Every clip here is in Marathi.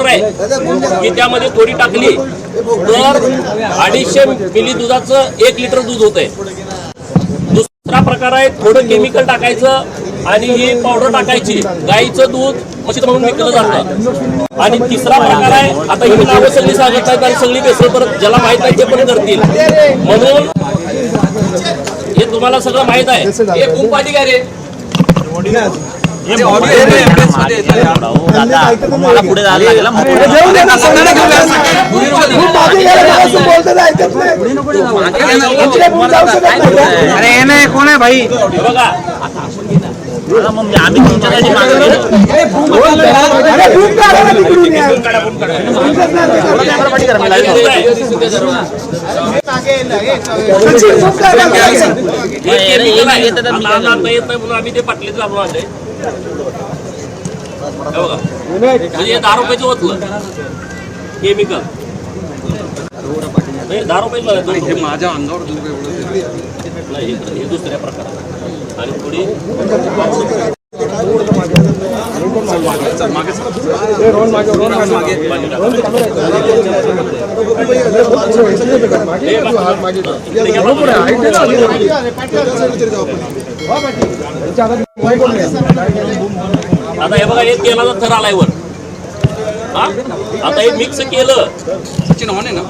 बरोबर आहे मी त्यामध्ये थोडी टाकली तर अडीचशे मिली दुधाचं एक लिटर दूध होतंय. दुसरा प्रकार आहे थोडं केमिकल टाकायचं आणि ही पावडर टाकायची. गाईचं दूध मशीद म्हणून विकलं जातं. आणि तिसरा प्रकार आहे आता ही नावं सगळी सांगत आहेत आणि सगळी बेसळ परत ज्याला माहीत आहे ते पण करतील. म्हणून हे तुम्हाला सगळं माहीत आहे. हे खूप आहे. मला पुढे जायला लागेल मग पुढे जेवू दे ना, सोनाला घेऊन जा. खूप मागे गेले मला असं बोलतात ऐकत नाही. इकडे कोण जाऊ. शकत नाही. का? अरे हे नाही कोण आहे भाई? हे बघा मग आम्ही तुमच्यासाठी मागणी अरे भूक काढा ना तिकडून यार. तुमचंच नाही ते करा. तुमची भूक काढा ना. हे आहे. आता आणता येत नाही म्हणून आम्ही ते पाटलीत घालून आणले हे बघा म्हणजे हे दहा रुपयाचं होतलं केमिकल नाही दहा रुपयाचं हे माझ्या अंगावर नाही हे- हे दुसऱ्या प्रकारात आणि थोडी आता हे बघा हे तेलाचा थर आलाय वर. हा? आता हे मिक्स केलं. सचिन होणे ना?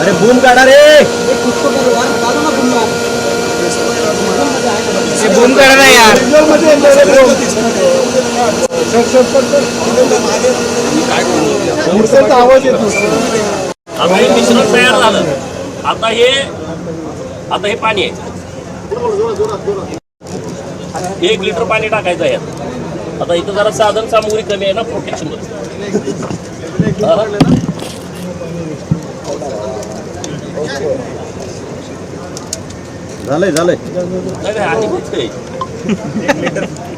अरे बूम काढा रे. बूम काढा यार. आता हे मिश्रण तयार झालं. आता हे आता हे पाणी आहे. एक लिटर पाणी टाकायचं आहे. आता इथं जरा साधन सामुग्री कमी आहे ना प्रोटेक्शन झालंय झालंय. आणि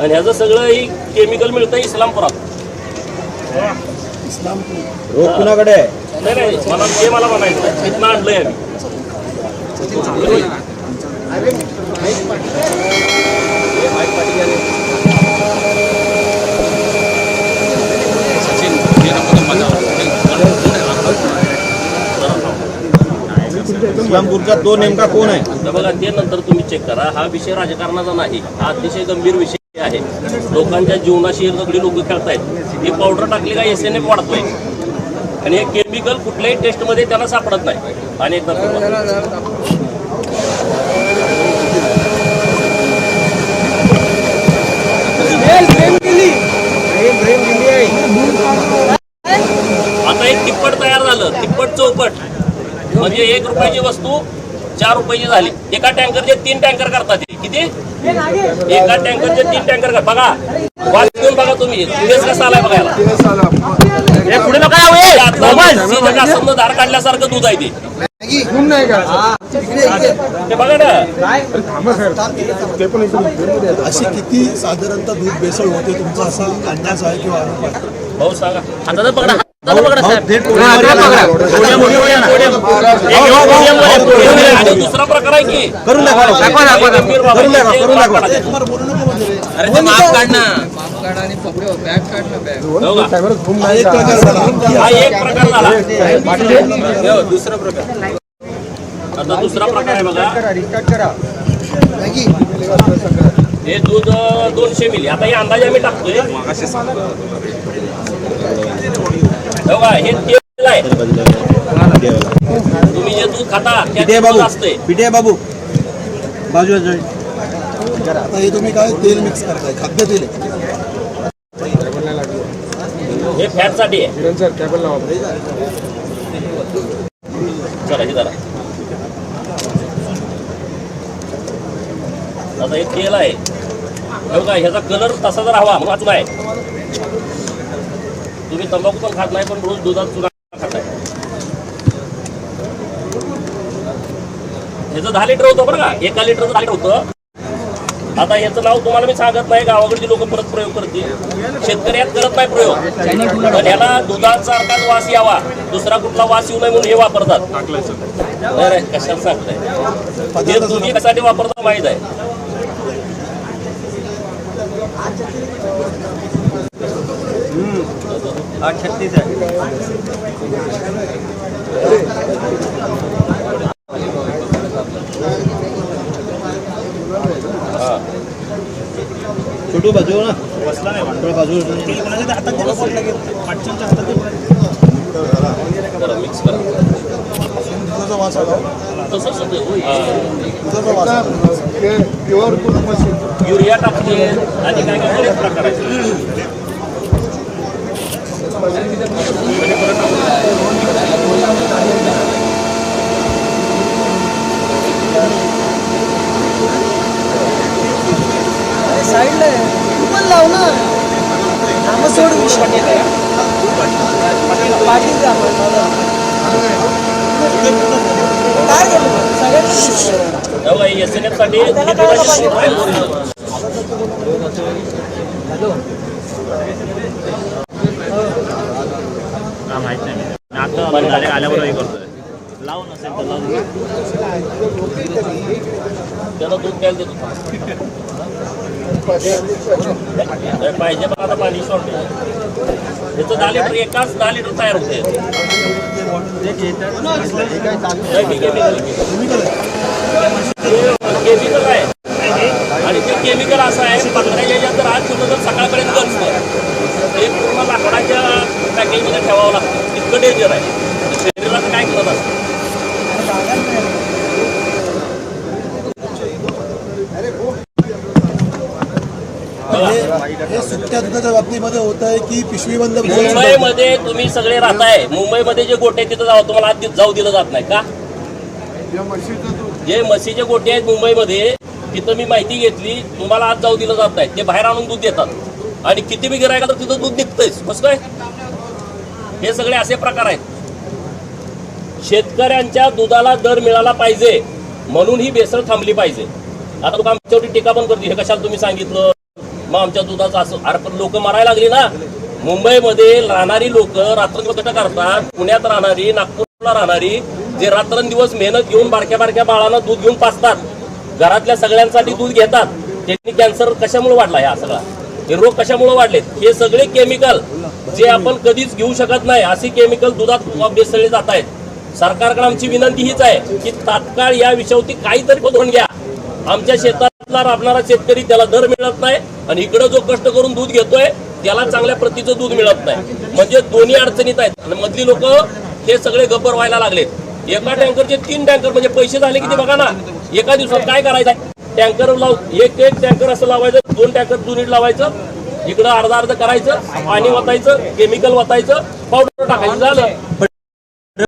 ह्याचं सगळं ही केमिकल मिळतं इस्लामपुरात. रोग कुणाकडे आहे? नाही नाही मला ते मला म्हणायचं. इथनं आणलंय आम्ही. इस्लामपूरचा तो नेमका कोण आहे? बघा ते नंतर तुम्ही चेक करा. हा विषय राजकारणाचा नाही. हा अतिशय गंभीर विषय आहे. लोकांच्या जीवनाशी सगळी लोक खेळतायत. ही पावडर टाकली का एस एन एफ वाढतोय. आणि हे केमिकल कुठल्याही टेस्टमध्ये त्याला सापडत नाही. आणि एकदा आता एक तिप्पट तयार झालं. तिप्पट चौपट. म्हणजे एक रुपयाची वस्तू चार रुपयाची झाली. एका टँकरचे तीन टँकर करतात. किती? एका टँकरचे तीन टँकर कर बघा. वाच घेऊन बघा तुम्ही. तेच कसा आलाय बघायला. पुढे नका कासमनं धार काढल्यासारखं दूध आहे ते. खून नाही का ते बघा ना. ते पण इकडून अशी किती साधारणतः दूध बेसळ होते तुमचा असा अंदाज आहे किंवा भाऊ सांगा. आता पकडा पकडा साहेब. हा, दुसरा प्रकार आहे की? करून दाखवा दाखवा दाखवा. गंभीर बाबा, करून दाखवा ते करून दाखवा. काढा. तुम्हाला बोलू नको अरे ते माफ काढ ना. बघा. कॅमेरा झूम हा नाही एक प्रकार झाला. हा एक प्रकार झाला. का? दुसरा प्रकार. आता दुसरा प्रकार आहे बघा. हे दूध अं, दोनशे मिली. आता हे अंदाजे आम्ही टाकतोय. हे बघा हे तेल आहे. तुम्ही जे दूध खाता दूध बाबू असते पिटे बाबू. आता हे तुम्ही काय तेल मिक्स करताय? खाद्य तेल आहे. हे फॅटसाठी आहे किरण सर कॅबल लावा चला हे जरा आता हे तेल आहे. हे ह्याचा कलर तसा जर हवा महत्त्व आहे. तुम्ही तंबाखू पण खात नाही पण रोज दुधात चुना खाताय ह्याचं दहा लिटर होतं बरं का? एका लिटरचं दहा लिटर होतं. आता ह्याचं नाव तुम्हाला मी सांगत नाही गावाकडची लोक परत प्रयोग करतील. शेतकरी यात करत नाही प्रयोग. पण ह्याला दुधासारखाच वास यावा. दुसरा कुठला वास येऊ नये म्हणून हे वापरतात. कशाला सांगताय? हे तुम्ही कशासाठी वापरता माहीत आहे. आठ छत्तीस आहे. छोटू बाजू ना. बसला नाही बाजू जरा मिक्स करा दुधाचा वास आला तसंच होते. हा. दुधाचा वास आला. Pure machine. युरिया टाकते आणि काय काय प्रकार आहेत? साईडला तू पण लाव ना. आम्ही सोड विषय पाटील आम्हाला. काय केलं सगळ्यांनी एस एन एफसाठी त्याला काय दुधाची पाहिजे? supply हा माहीत नाही आता डायरेक्ट आल्यावर हे करतोय. तर लाव त्याला दूध द्यायला देतो. नाही, पाहिजे पण आता पाणी शॉर्ट त्याचं दहा लिटर एकाच दहा लिटर तयार होते. केमिकल आहे आणि ते केमिकल असं आहे पंधराच्या याच्यात जर आज ठेवलं तर सकाळपर्यंत गंजतं ते पूर्ण लाकडाच्या पॅकेजमध्ये ठेवावं लागतं. इतकं डेंजर आहे. शरीराचं काय करत असतं? हे सुट्ट्या दुधाच्या बाबतीमध्ये होत आहे की पिशवीबंद मुंबईमध्ये तुम्ही सगळे राहताय. मुंबईमध्ये जे गोटे आहेत तिथं जावं तुम्हाला आत ति- जाऊ दिलं जात नाही का? जे म्हशीचे गोटे आहेत मुंबईमध्ये तिथं मी माहिती घेतली तुम्हाला आज जाऊ दिलं जात नाही. ते बाहेर आणून दूध देतात. आणि किती बी गिरायला तर तिथं दूध निघतंयच. कसं काय? हे सगळे असे प्रकार आहेत. शेतकऱ्यांच्या दुधाला दर मिळाला पाहिजे म्हणून ही बेसळ थांबली पाहिजे. आता लोक आमच्यावरती टीका पण करते हे कशाला तुम्ही सांगितलं? मग आमच्या दुधाचं असं अरे पण लोक मारायला लागली ना. मुंबईमध्ये राहणारी लोक रात्रंदिवस कटं करतात पुण्यात राहणारी नागपूरला राहणारी जे रात्रंदिवस मेहनत घेऊन बारक्या बारक्या बाळांना दूध घेऊन पाचतात. घरातल्या सगळ्यांसाठी दूध घेतात. त्यांनी कॅन्सर कशामुळे वाढला ह्या सगळा? हे रोग कशामुळे वाढलेत? हे सगळे केमिकल. जे आपण कधीच घेऊ शकत नाही असे केमिकल दुधात बेसळले जात आहेत. सरकारकडे आमची विनंती हीच आहे की तात्काळ या विषयावरती काहीतरी बदलून घ्या. आमच्या शेतातला राबणारा शेतकरी त्याला दर मिळत नाही आणि इकडं जो कष्ट करून दूध घेतोय त्याला चांगल्या प्रतीचं दूध मिळत नाही. म्हणजे दोन्ही अडचणीत आहेत. आणि मधली लोक हे सगळे गब्बर व्हायला लागलेत. एका टँकरचे तीन टँकर म्हणजे पैसे झाले किती बघा ना एका दिवसात काय करायचं टँकर लाव एक एक टँकर असं लावायचं दोन टँकर युनिट लावायचं इकडं अर्धा अर्ध करायचं पाणी वतायचं केमिकल वतायचं पावडर टाकायचं झालं.